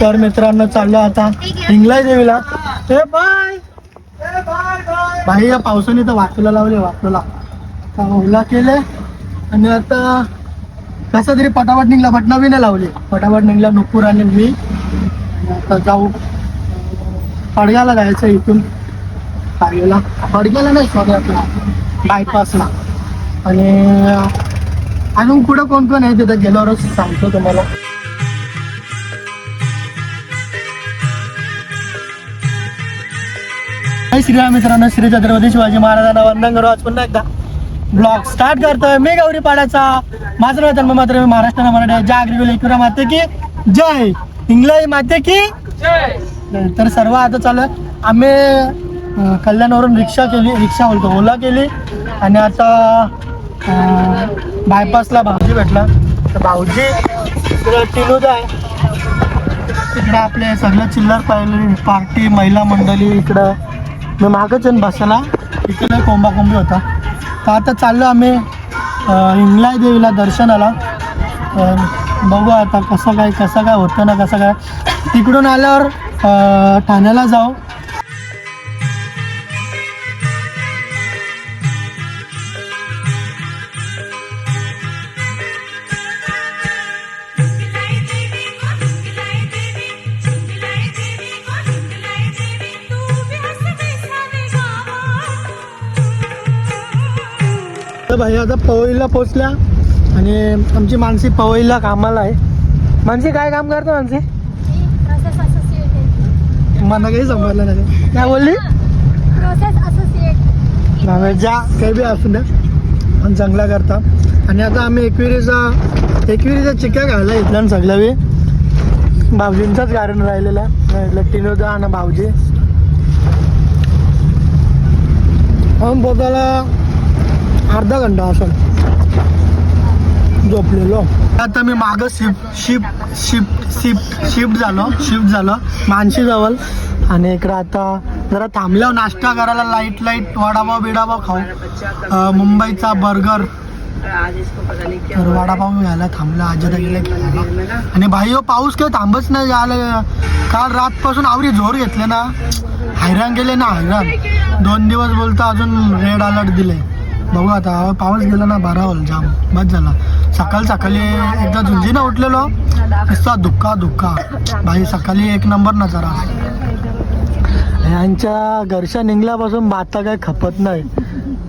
तर मित्रांनो चाललो आता हिंगलाय देवीला ए बाय! बाई या पावसाने तर वाचूला लावले वाचूला ओला केले आणि आता कसा तरी पटापट निघला बटना बी नाही लावली. पटापट निघला नुपूर आणि मी. आता जाऊ. पडग्याला जायचं इथून. पाडग्याला. पडग्याला नाही सॉरी आपला बायपासला आणि अजून कुठं कोण कोण आहे तिथं गेल्यावरच सांगतो तुम्हाला. जय श्रीराम मित्रांनो श्री छत्रपती शिवाजी महाराजांना वंदन करू आज पुन्हा एकदा ब्लॉग स्टार्ट करतोय. मी गौरी पाड्याचा माझं नाव जन्म मात्र मी महाराष्ट्र मराठी आहे. जागरी लेकरा माते की जय. इंग्लई माते की तर सर्व आता चालू आहे. आम्ही कल्याणवरून रिक्षा केली रिक्षा बोलतो ओला केली. आणि आता बायपासला भाऊजी भेटला. तर भाऊजी तिकडे आहे. तिकडे आपले सगळं चिल्लर पाहिले पार्टी महिला मंडळी इकडं. मी मागच येऊन बसायला इकडे कोंबाकोंबी कोंबा होता. तर आता चाललो आम्ही हिंगलाय देवीला दर्शनाला. बघू आता कसं काय कसं काय होतं ना कसं काय. तिकडून आल्यावर ठाण्याला जाऊ. तर भाई आता पवईला पोचल्या आणि आमची मानसी पवईला कामाला आहे. मानसी काय काम करतो मानसी? मला काही समजलं नाही. काय बोलली? ज्या काही बी असू द्या. पण चांगला करता. आणि आता आम्ही एकविरीचा एकविरीचा चिक्का घायला इथला सगळ्या बी भाऊजींचाच गार्डन राहिलेला लट्टीनोदा आणि भाऊजी. हम पोताला अर्धा घंटा असं झोपलेलो. आता मी मागं shift shift shift shift shift झालो शिफ्ट झालं मानशी जवळ आणि इकडं आता जरा थांबल्यावर नाश्ता करायला लाइट लाइट वडापाव बिडापाव खाऊ. मुंबईचा बर्गर तर वडापाव घ्यायला थांबला आजरा गेले खेळायला. आणि भाई हो पाऊस काही थांबच नाही आलं काल रातपासून आवरी जोर घेतले ना. हैराण गेले ना हैराण. दोन दिवस बोलता अजून रेड अलर्ट दिले बघू आता पाऊस गेला ना बरा होल जाम. बस झाला. सकाळ सकाळी एकदा झुंजीनं उठलेलो. नुसता धुक्का धुक्का. भाई सकाळी एक नंबर नजारा यांच्या घरच्या निघल्यापासून भाता काही खपत नाही.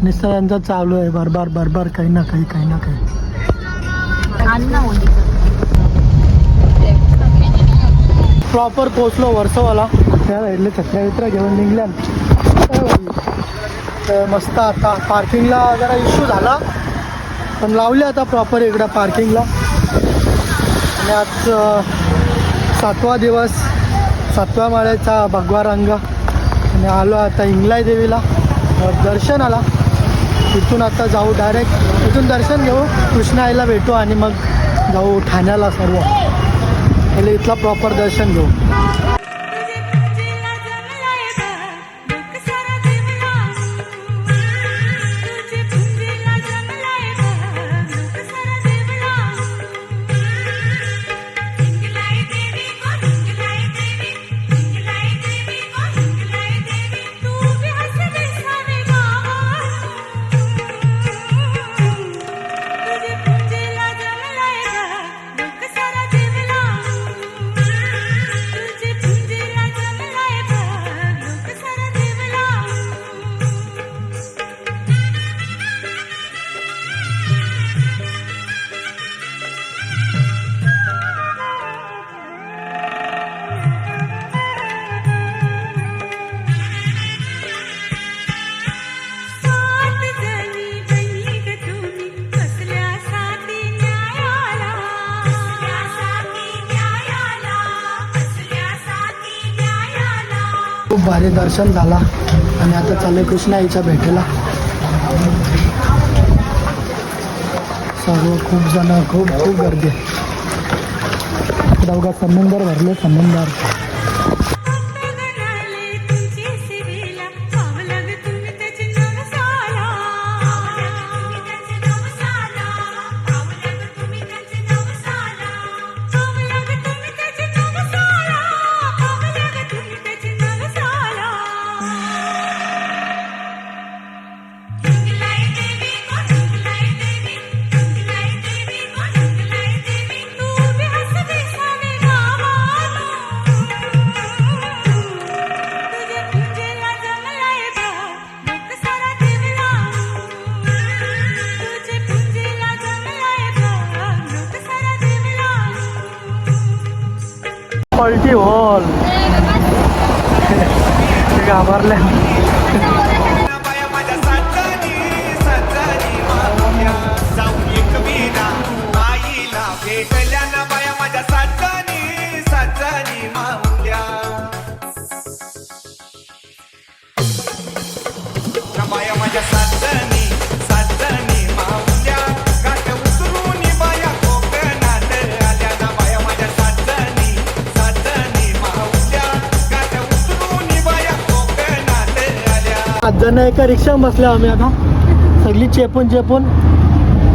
नुसतं यांचं चालू आहे. बरबार बरबार काही ना काही काही ना काही. प्रॉपर पोचलो वर्षवाला त्या साईडला छत्र्या वित्र्या घेऊन निघल्या. तर मस्त आता पार्किंगला जरा इश्यू झाला. पण लावले आता प्रॉपर इकडं पार्किंगला आणि आज सातवा दिवस सातव्या माळ्याचा भगवा रंग. आणि आलो आता इंगलाय देवीला दर्शन दर्शनाला तिथून आता जाऊ डायरेक्ट तिथून दर्शन घेऊ. कृष्णाईला भेटू आणि मग जाऊ ठाण्याला सर्व. पहिले इथला प्रॉपर दर्शन घेऊ. भारी दर्शन झाला आणि आता चालू कृष्णा आईच्या भेटेला. सर्व खूप जण खूप खूप गर्दी. आहे दोघा समुंदर भरले समुंदर. जण एका रिक्षा बसल्या आम्ही आता. सगळी चेपून चेपून.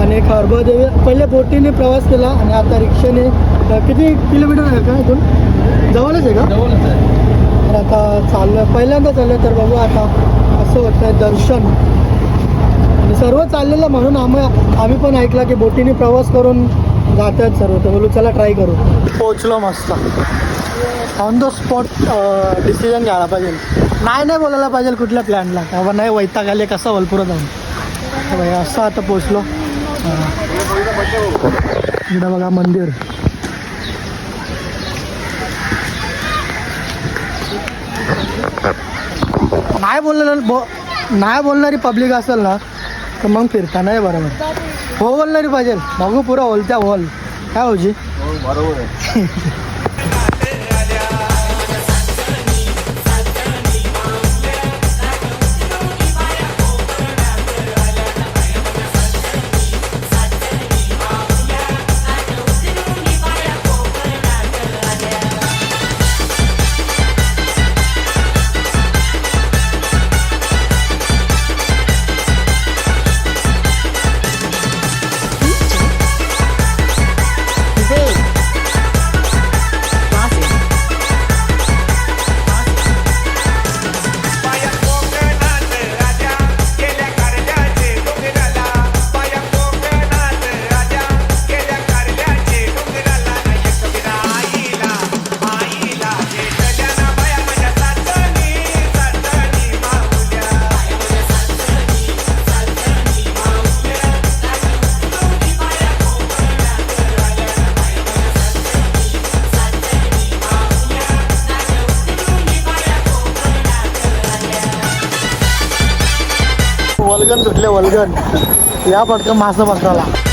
आणि खारबा देवी. पहिले बोटीने प्रवास केला आणि आता रिक्षाने किती किलोमीटर आहे का इथून? जवळच आहे का? तर आता चाललं पहिल्यांदा चाललं तर बघू आता असं वाटतं दर्शन. आणि सर्व चाललेलं म्हणून आम्ही आम्ही पण ऐकलं की बोटीने प्रवास करून जातात सर्व. तर बोलू चला ट्राय करू. पोचलो मस्त. ऑन द स्पॉट डिसिजन घ्यायला पाहिजे. नाही नाही बोलायला पाहिजे कुठल्या प्लॅनला बाबा नाही वैताग आले कसं वलपुरा जाऊन. भाई असं आता पोचलो इकडं बघा मंदिर. नाही बोललेलं बो नाही बोलणारी पब्लिक असेल ना तर मग फिरता नाही बरोबर. हो बोलणारी पाहिजे. बघू पुरा होलत्या होल. काय होजी बाया वलगन या पटकन मासं पकडायला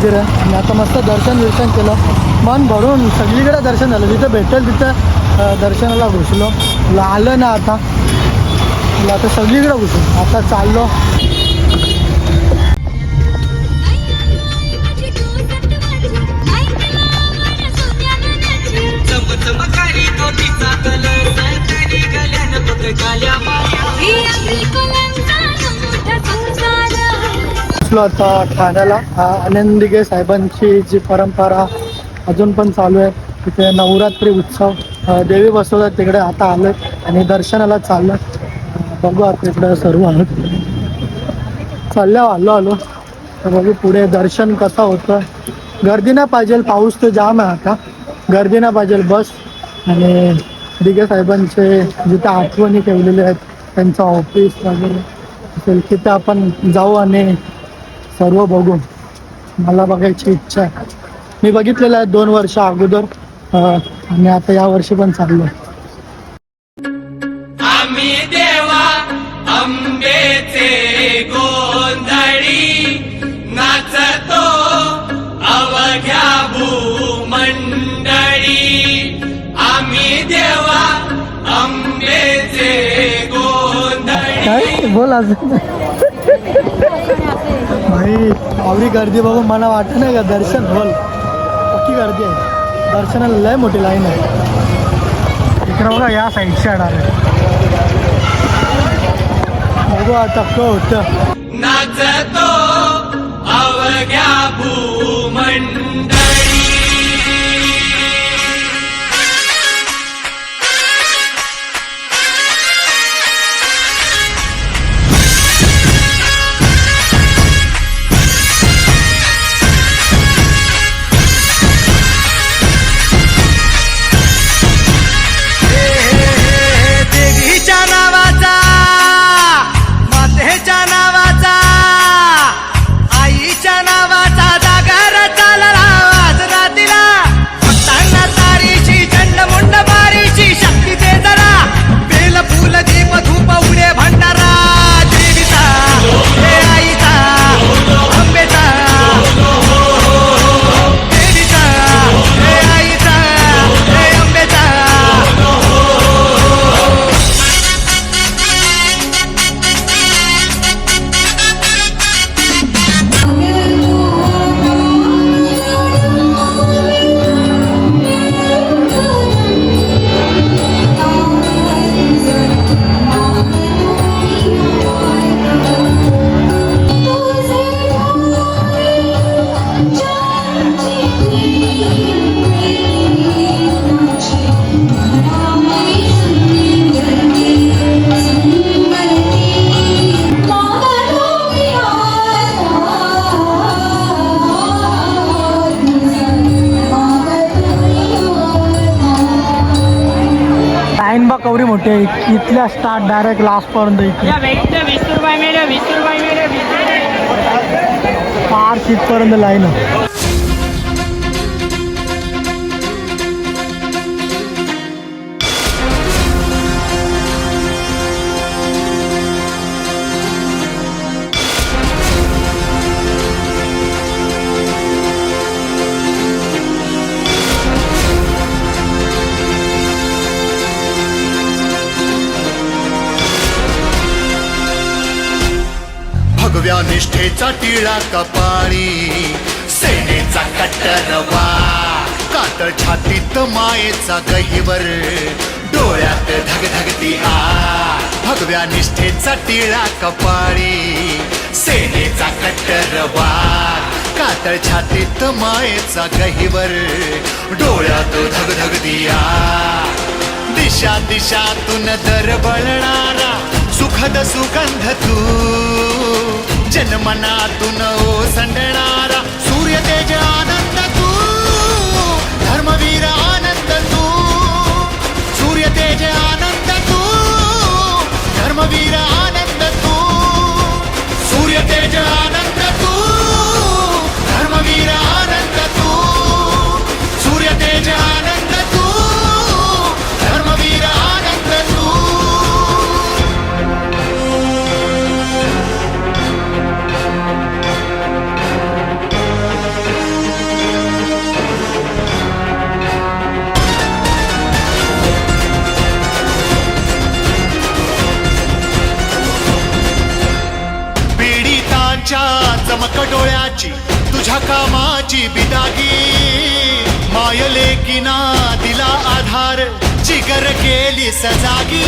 मंदिर आहे. आणि आता मस्त दर्शन विर्शन केलं. मन भरून सगळीकडे दर्शन झालं. जिथं भेटेल तिथं दर्शनाला घुसलो. आलं ना आता. आता सगळीकडे घुसून आता चाललो. कलर आता ठाण्याला. आनंदिगे साहेबांची जी परंपरा अजून पण चालू आहे. तिथे नवरात्री उत्सव देवी बसवतात तिकडे आता आलोय आणि दर्शनाला चाललं बघू आता इकडं सर्व आहोत. चालल्या आलो आलो. तर बघू पुढे दर्शन कसं होतं गर्दी नाही पाहिजे पाऊस तर जाम आहे आता. गर्दी नाही पाहिजे बस. आणि दिगे साहेबांचे जिथे आठवणी ठेवलेले आहेत त्यांचं ऑफिस वगैरे. तिथे आपण जाऊ आणि सर्व बघू मला बघायची इच्छा आहे. मी बघितलेलं आहे दोन वर्ष अगोदर आणि आता या वर्षी पण चाललो आम्ही देवा अंबेचे गोंधळी नाचतो अवघ्या भूमंडळी. आम्ही देवा अंबेचे गोंधळी काय? बोल भाई आवडी गर्दी बघून मला वाटत नाही का दर्शन होल पक्की गर्दी आहे. दर्शनाला लय मोठी लाईन आहे. इकडं बघा या साईडची येणार आहे बघू आता कसं नाचतो अवघ्या भूमंड. कवरी मोठी आहे इथल्या स्टार्ट डायरेक्ट लास्ट पर्यंत इथे. पार तिथपर्यंत लाईन आहे टिळा कपाळी. सेनेचा कट्टरवा. कातळ छातीत मायेचा गहिवर. डोळ्यात धगधगती आ भगव्या निष्ठेचा टिळा कपाळी. सेनेचा कट्टरवा. कातळ छातीत मायेचा गहिवर. डोळ्यात धगधगती आ दिशा दिशातून दरबळणारा सुखद सुगंध तू. जनमनातून ओसंडणारा सूर्य तेज आनंद तू धर्मवीर आनंद तू सूर्य तेज आनंद तू धर्मवीर आनंद तू सूर्य तेज आनंद तू मायले किना दिला आधार जिगर केली सजागी.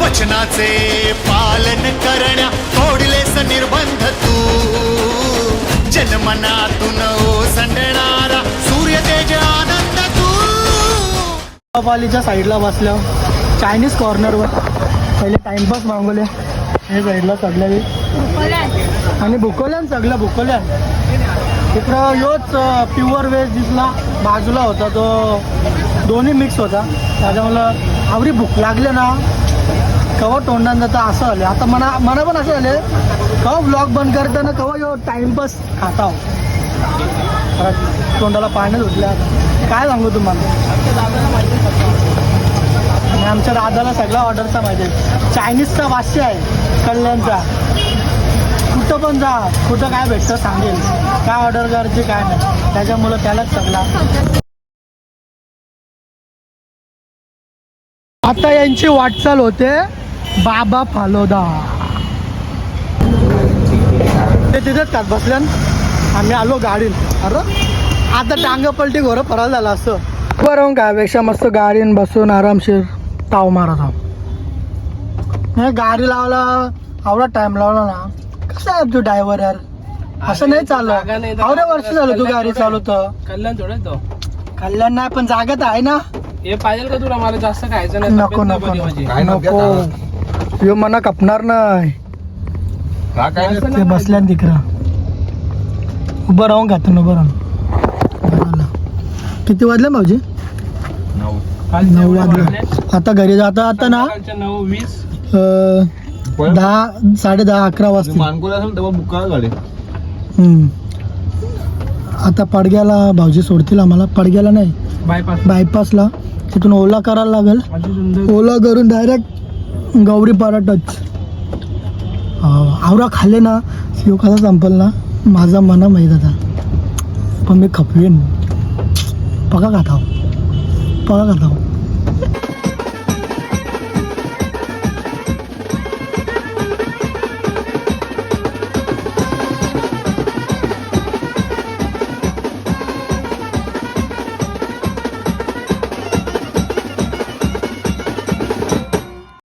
वचनाचे पालन करण्या तोडलेस निर्बंध तू. जनमनातून ओसंडणारा सूर्य तेज आनंद तू. पालीच्या साईडला बसल्या चायनीज कॉर्नरवर पहिले टाइमपास मागवले हे साईडला सगळ्या आणि भुकवल्यान सगळं भुकवल्यान इकडं योच प्युअर वेज दिसला बाजूला होता तो दोन्ही मिक्स होता. त्याच्यामुळं आवडी भूक लागले ना कवा तोंडान जाता असं आले आता मना मना पण असं आले कवा ब्लॉग बंद करताना कवा यो टाइमपास खाता हो. तोंडाला पाण्यात उठल्या काय सांगू तुम्हाला? आणि आमच्या दादाला सगळ्या ऑर्डरचा माहिती आहे. चायनीजचा वास्य आहे कल्याणचा. कुठं पण जा कुठं काय भेटतं सांगेल. काय ऑर्डर करायची काय नाही. त्याच्यामुळं त्यालाच सगळा. आता यांची वाटचाल होते बाबा फालोदा. ते तिथेच का बसल्यान? आम्ही आलो गाडी अरे आता डांग पलटी घोरं फराल झाला असं. बरं राहून मस्त गाडीन बसून आरामशीर ताव मारत आहो गाडी लावला आवडा टाइम लावला ना. कसा आहे तू ड्रायव्हर यार? असं नाही चाललं आवडे वर्ष झालं तू गाडी चालवत. कल्याण थोडं तो कल्याण नाही पण जागत आहे ना. हे पाहिजे का तुला? मला जास्त खायचं नाही. नको तब्येत नको नाही बरी माझी. नको ह्यो मना कपणार नाही. ते नाही बसल्या तिकडं. उभं राहून खातो उभं राहून. बरं. किती वाजले भाऊजी? कालचे नऊ एवढे वाजले. वाजले. आता घरी जाता आता ना नऊ वीस. अं, दहा साडे दहा अकरा वाजता मानकोला असेल तेव्हा बुका गाडी. आता पडग्याला भाऊजी सोडतील आम्हाला. पडग्याला नाही. बायपास बायपासला तिथून ओला करायला लागेल. ओला करून डायरेक्ट गौरी पारा टच आवरा खाल्ले ना शिव कसा संपल ना माझा मना माहीत आता. पण मी खपवीन. पका खाता पका खाता